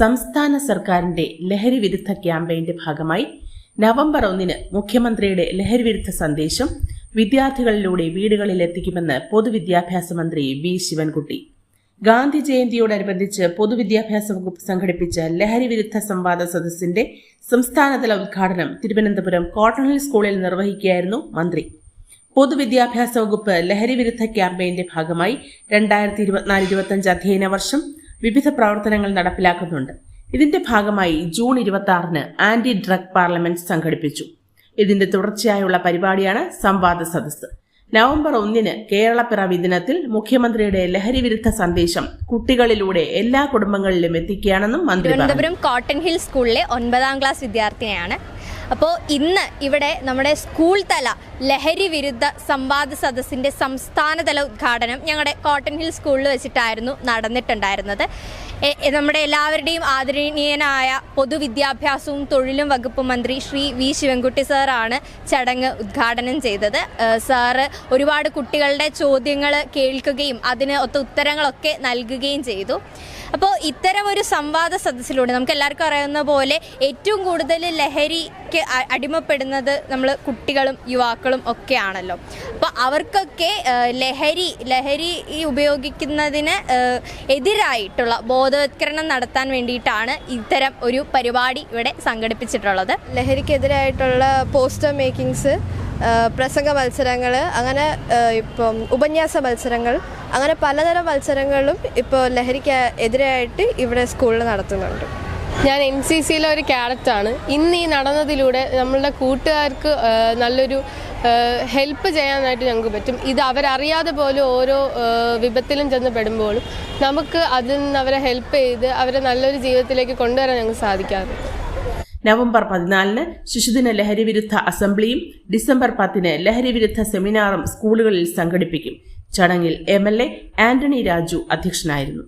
സംസ്ഥാന സർക്കാരിന്റെ ലഹരി വിരുദ്ധ ക്യാമ്പയിന്റെ ഭാഗമായി നവംബർ ഒന്നിന് മുഖ്യമന്ത്രിയുടെ ലഹരി വിരുദ്ധ സന്ദേശം വിദ്യാർത്ഥികളിലൂടെ വീടുകളിൽ എത്തിക്കുമെന്ന് പൊതുവിദ്യാഭ്യാസ മന്ത്രി വി ശിവൻകുട്ടി. ഗാന്ധി ജയന്തിയോടനുബന്ധിച്ച് പൊതുവിദ്യാഭ്യാസ വകുപ്പ് സംഘടിപ്പിച്ച ലഹരി വിരുദ്ധ സംവാദ സദസ്സിന്റെ സംസ്ഥാനതല ഉദ്ഘാടനം തിരുവനന്തപുരം കോട്ടൺ ഹിൽ സ്കൂളിൽ നിർവഹിക്കുകയായിരുന്നു മന്ത്രി. പൊതുവിദ്യാഭ്യാസ വകുപ്പ് ലഹരി വിരുദ്ധ ക്യാമ്പയിന്റെ ഭാഗമായി രണ്ടായിരത്തി ഇരുപത്തിനാല് ഇരുപത്തിയഞ്ച് അധ്യയന വർഷം വിവിധ പ്രവർത്തനങ്ങൾ നടപ്പിലാക്കുന്നുണ്ട്. ഇതിന്റെ ഭാഗമായി ജൂൺ ഇരുപത്തി ആറിന് ആന്റി ഡ്രഗ് പാർലമെന്റ് സംഘടിപ്പിച്ചു. ഇതിന്റെ തുടർച്ചയായുള്ള പരിപാടിയാണ് സംവാദ സദസ്സ്. നവംബർ ഒന്നിന് കേരളപ്പിറവി ദിനത്തിൽ മുഖ്യമന്ത്രിയുടെ ലഹരി വിരുദ്ധ സന്ദേശം കുട്ടികളിലൂടെ എല്ലാ കുടുംബങ്ങളിലും എത്തിക്കുകയാണെന്നും മന്ത്രി തിരുവനന്തപുരം കോട്ടൺ ഹിൽ സ്കൂളിലെ ഒൻപതാം ക്ലാസ് വിദ്യാർത്ഥിനിയാണ് അപ്പോൾ ഇന്ന് ഇവിടെ നമ്മുടെ സ്കൂൾ തല ലഹരി വിരുദ്ധ സംവാദ സദസ്സിന്റെ സംസ്ഥാനതല ഉദ്ഘാടനം ഞങ്ങളുടെ കോട്ടൺ ഹിൽ സ്കൂളിൽ വെച്ചിട്ടായിരുന്നു നടന്നിട്ടുണ്ടായിരുന്നത്. നമ്മുടെ എല്ലാവരുടെയും ആദരണീയനായ പൊതുവിദ്യാഭ്യാസവും തൊഴിലും വകുപ്പ് മന്ത്രി ശ്രീ വി ശിവൻകുട്ടി സാറാണ് ചടങ്ങ് ഉദ്ഘാടനം ചെയ്തത്. സാറ് ഒരുപാട് കുട്ടികളുടെ ചോദ്യങ്ങൾ കേൾക്കുകയും അതിന് ഒത്ത ഉത്തരങ്ങളൊക്കെ നൽകുകയും ചെയ്തു. അപ്പോൾ ഇത്തരം ഒരു സംവാദ സദസ്സിലൂടെ നമുക്ക് എല്ലാവർക്കും അറിയാവുന്ന പോലെ ഏറ്റവും കൂടുതൽ ലഹരിക്ക് അടിമപ്പെടുന്നത് നമ്മൾ കുട്ടികളും യുവാക്കളും ഒക്കെയാണല്ലോ. അപ്പോൾ അവർക്കൊക്കെ ലഹരി ലഹരി ഉപയോഗിക്കുന്നതിന് എതിരായിട്ടുള്ള എതിരായിട്ടുള്ള ബോധവത്കരണം നടത്താൻ വേണ്ടിയിട്ടാണ് ഇത്തരം ഒരു പരിപാടി ഇവിടെ സംഘടിപ്പിച്ചിട്ടുള്ളത്. ലഹരിക്കെതിരായിട്ടുള്ള പോസ്റ്റർ മേക്കിംഗ്സ് പ്രസംഗ മത്സരങ്ങൾ അങ്ങനെ ഇപ്പം ഉപന്യാസ മത്സരങ്ങൾ അങ്ങനെ പലതരം മത്സരങ്ങളും ഇപ്പോൾ ലഹരിക്ക് എതിരായിട്ട് ഇവിടെ സ്കൂളിൽ നടത്തുന്നുണ്ട്. ഞാൻ എൻ സി സിയിലെ ഒരു ക്യാരക്ടറാണ് ഇന്ന് ഈ നടന്നതിലൂടെ നമ്മളുടെ കൂട്ടുകാർക്ക് നല്ലൊരു ഹെൽപ്പ് ചെയ്യാനായിട്ട് ഞങ്ങൾക്ക് പറ്റും. ഇത് അവരറിയാതെ പോലും ഓരോ വിപത്തിലും ചെന്ന് പെടുമ്പോഴും നമുക്ക് അതിൽ നിന്ന് അവരെ ഹെൽപ്പ് ചെയ്ത് അവരെ നല്ലൊരു ജീവിതത്തിലേക്ക് കൊണ്ടുവരാൻ ഞങ്ങൾക്ക് സാധിക്കാറുണ്ട്. നവംബർ പതിനാലിന് ശിശുദിന ലഹരി വിരുദ്ധ അസംബ്ലിയും ഡിസംബർ പത്തിന് ലഹരി വിരുദ്ധ സെമിനാറും സ്കൂളുകളിൽ സംഘടിപ്പിക്കും. ചടങ്ങിൽ M L A Antony Raju അധ്യക്ഷനായിരുന്നു.